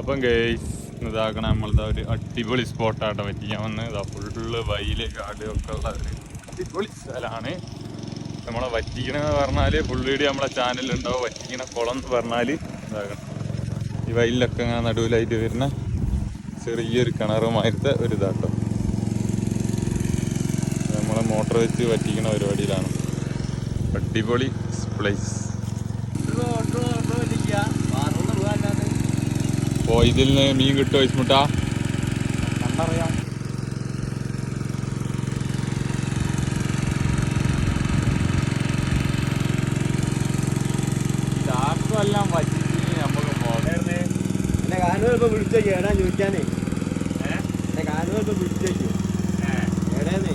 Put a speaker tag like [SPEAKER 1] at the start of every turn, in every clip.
[SPEAKER 1] അപ്പം ഗേസ് ഇതാക്കണ നമ്മളത് ഒരു അടിപൊളി സ്പോട്ടാട്ടോ പറ്റിക്കാൻ വന്ന് ഇതാ ഫുള്ള് വയൽ കാട് ഒക്കെ ഉള്ള ഒരു അടിപൊളി സ്ഥലമാണ്. നമ്മളെ വറ്റിക്കണമെന്ന് പറഞ്ഞാൽ വീഡിയോ നമ്മളെ ചാനലുണ്ടാവും വറ്റിക്കണ കുളം എന്ന് പറഞ്ഞാൽ ഇതാക്കണം. ഈ വയലിലൊക്കെ ഇങ്ങനെ നടുവിലായിട്ട് വരുന്ന ചെറിയൊരു കിണറുമായിട്ട് ഒരു ഇതാട്ടോ. നമ്മളെ മോട്ടോർ വെച്ച് വറ്റിക്കണ പരിപാടിയിലാണ്. അടിപൊളി പ്ലേസ് അപ്പോൾ ഇതിൽ നിന്ന് മീൻ കിട്ടുമോ ഇസ്മുട്ട?
[SPEAKER 2] കണ്ടറിയാം.
[SPEAKER 1] വറ്റിച്ച് നമുക്ക്
[SPEAKER 2] എന്നെ കാനൂർ ഇപ്പൊ വിളിച്ചേക്കും. എടാ ചോദിക്കാനേ. എന്നെ കാനൂർ ഇപ്പൊ വിളിച്ചേക്കും എടേന്നേ.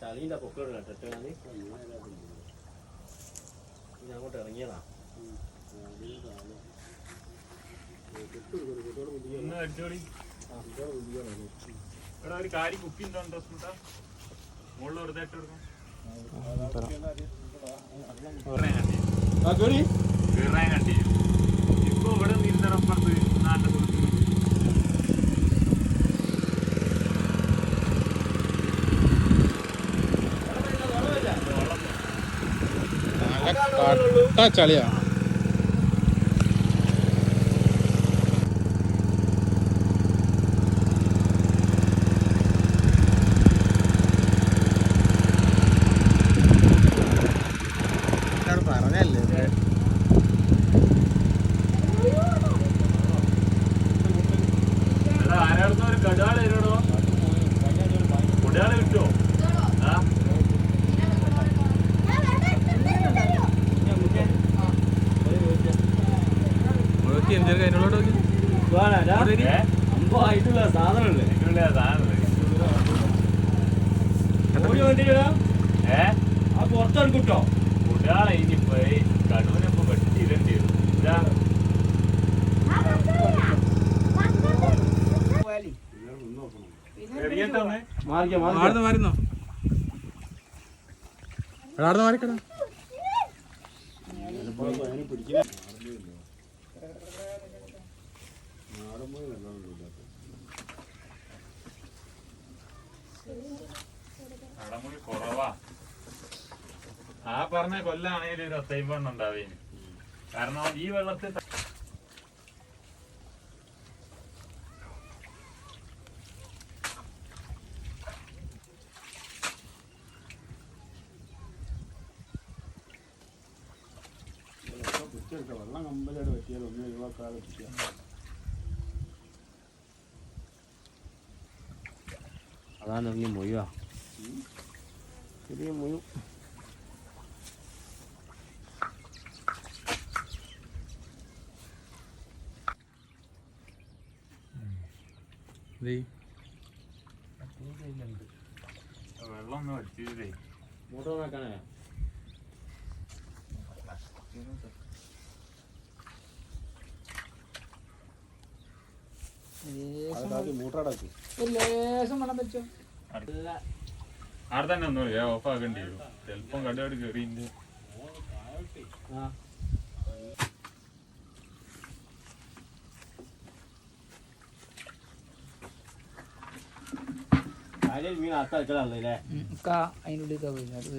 [SPEAKER 2] ചളീന്റെ പൊക്കളുള്ള ടെട്ടാണ് ഞാൻ അങ്ങോട്ട് ഇറങ്ങിയതാ.
[SPEAKER 1] എടാ ഒരു കാരി കുപ്പി ഉണ്ടോ സ്കൂട്ടാ? മുകളിൽ വെറുതെ ഇട്ട് കൊടുക്കും.
[SPEAKER 2] ആ ജോലി
[SPEAKER 1] കീറാൻ കണ്ടി. ഇപ്പൊ ഇവിടെ നീന്തറപ്പുറത്ത് നാട്ടിൽ കൊടുത്തു
[SPEAKER 3] കട്ട ചളിയാ പറഞ്ഞല്ലേ
[SPEAKER 1] ആ
[SPEAKER 2] പുറത്തെടുക്കട്ടോ
[SPEAKER 1] കുടാളെ ഇനിയിപ്പോ കടുവിനിപ്പോ വെട്ടിയിടേണ്ടി വരും. ഇതാ എറിയട്ടെ
[SPEAKER 2] മാറിക്ക
[SPEAKER 3] ആടുന്ന് മാറുന്നോ പോയി
[SPEAKER 1] വെള്ളം ഇല്ലാത്ത ആ പറഞ്ഞ കൊല്ലാണെങ്കിൽ ഒരു ഒത്തൈമ്പെണ്ണം ഉണ്ടാവേന്. കാരണം ഈ വെള്ളത്തിൽ
[SPEAKER 2] വെള്ളം കമ്പലായിട്ട് പറ്റിയാൽ ഒന്നും ഒഴിവാക്കാതെ പിടിക്കാം അതാണ് ഈ മൊയ്യ ചെറിയ മൊയ്യും
[SPEAKER 1] വെള്ളം ഒന്നും അടിച്ചില്ലേ
[SPEAKER 2] മോട്ടോർ നോക്കാനേ
[SPEAKER 1] അവിടെ തന്നെ ഒന്നും ഓഫ് ആക്കേണ്ടി വരും ചെലപ്പം
[SPEAKER 2] അത്ത വെക്കലല്ലേ
[SPEAKER 4] അതിനുള്ളിൽ പോയി അത്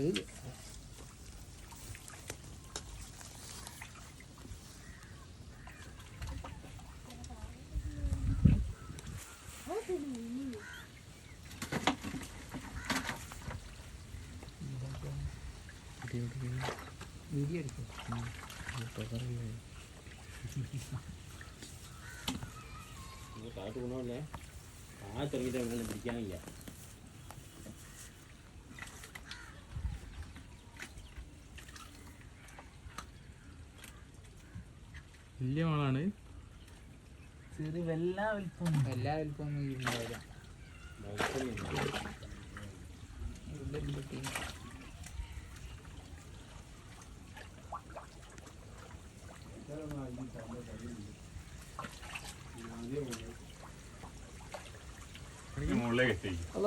[SPEAKER 4] വീഡിയോ എടുക്കും
[SPEAKER 2] ഗുണമല്ലേ അങ്ങനെ പിടിക്കാനില്ല
[SPEAKER 3] വലിയ മോളാണ്
[SPEAKER 4] ചെറിയ എല്ലാ വലിപ്പം എല്ലാ വലിപ്പം ഉണ്ടാവില്ല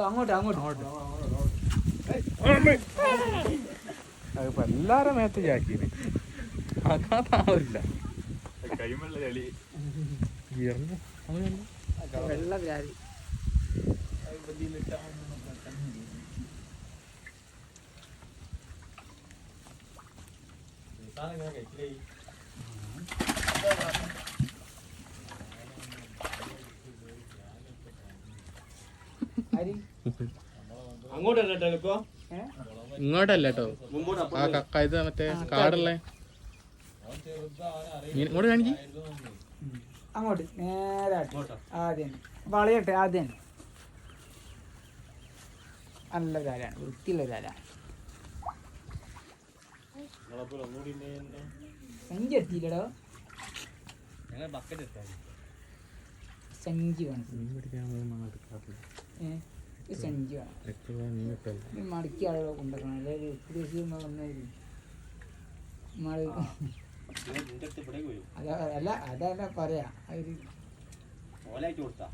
[SPEAKER 4] അങ്ങോട്ട് അങ്ങോട്ട്.
[SPEAKER 3] അതിപ്പോ എല്ലാരും മേത്ത് ചാക്കിന് അതാവില്ല
[SPEAKER 1] കൈമുള്ള ചളി
[SPEAKER 4] വെള്ള വ്യാധി അരി
[SPEAKER 2] അങ്ങോട്ടല്ലേ കേട്ടോ ഇപ്പൊ
[SPEAKER 4] ഏ?
[SPEAKER 3] ഇങ്ങോട്ടല്ല കേട്ടോ? ആ കക്ക ഇത് മറ്റേ കാടല്ലേ? ഇങ്ങോട്ട് കാണിക്ക്.
[SPEAKER 4] അങ്ങോട്ട് നേരെ? ആദ്യം വളയട്ടെ ആദ്യം നല്ല കാലാണ് വൃത്തിയുള്ള കാലാണ് സഞ്ചി എത്തിയില്ലടോ സഞ്ചി വേണം. സഞ്ചി വേണം മടക്കി ആളുകളെ കൊണ്ടുവരണം. അല്ല അതല്ല പറയാ. ഒരു
[SPEAKER 2] ഓലായിട്ട് കൊടുത്താ.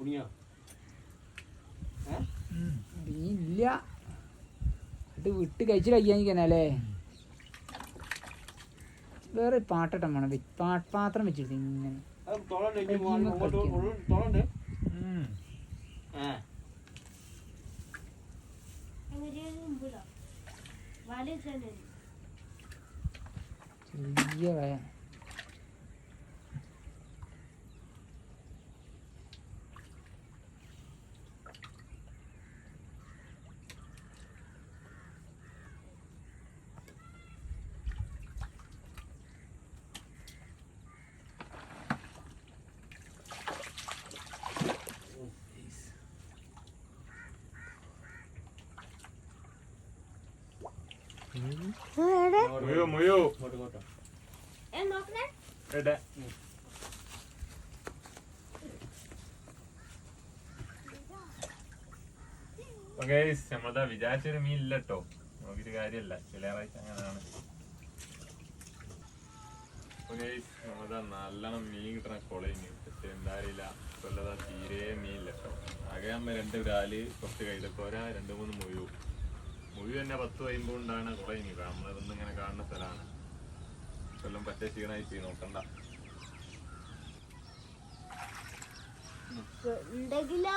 [SPEAKER 4] നീ ഇല്ല അത് വിട്ട് കഴിച്ചിട്ട് അയ്യാനിക്കാനല്ലേ വേറെ പാട്ടട്ടം വേണം. പാത്രം വെച്ചിട്ട് ഇങ്ങനെ.
[SPEAKER 2] അത് തോളണ്ട് ഇനി
[SPEAKER 4] അത്
[SPEAKER 2] മോൻ
[SPEAKER 4] ഇമ്മ
[SPEAKER 2] അങ്ങോട്ട്
[SPEAKER 4] കളിക്കുന്നു.
[SPEAKER 2] ഉള്ളു- തോളണ്ട് ആ
[SPEAKER 4] ചെറിയ വയ
[SPEAKER 1] മുയോ മുയോ.
[SPEAKER 2] ഇങ്ങോട്ട് ഇങ്ങോട്ടോ
[SPEAKER 1] എടെ നമ്മളതാ വിചാരിച്ചൊരു മീൻ ഇല്ല കേട്ടോ നോക്കിയിട്ട് കാര്യമല്ല. ചില ആഴ്ച അങ്ങനെയാണ് നമ്മളതാ നല്ലോണം മീൻ കിട്ടണ കൊളയിന് പക്ഷെ എന്താ അറിയില്ല കൊല്ലതാ തീരെ മീൻ ഇല്ല കേട്ടോ. ആകെ ആകുമ്പോ രണ്ട് ഗ്രാൽ കുറച്ച് കൈതക്കോര രണ്ട് മൂന്ന് മുയു. മുയു തന്നെ പത്ത് കഴിയുമ്പോണ്ടാണ് കുറെ ഇനി നമ്മളിതൊന്നും ഇങ്ങനെ കാണുന്ന സ്ഥലമാണ്. കൊല്ലം പറ്റേ ക്ഷീണായിട്ട് നോക്കണ്ട.
[SPEAKER 5] ഉണ്ടെങ്കിലോ?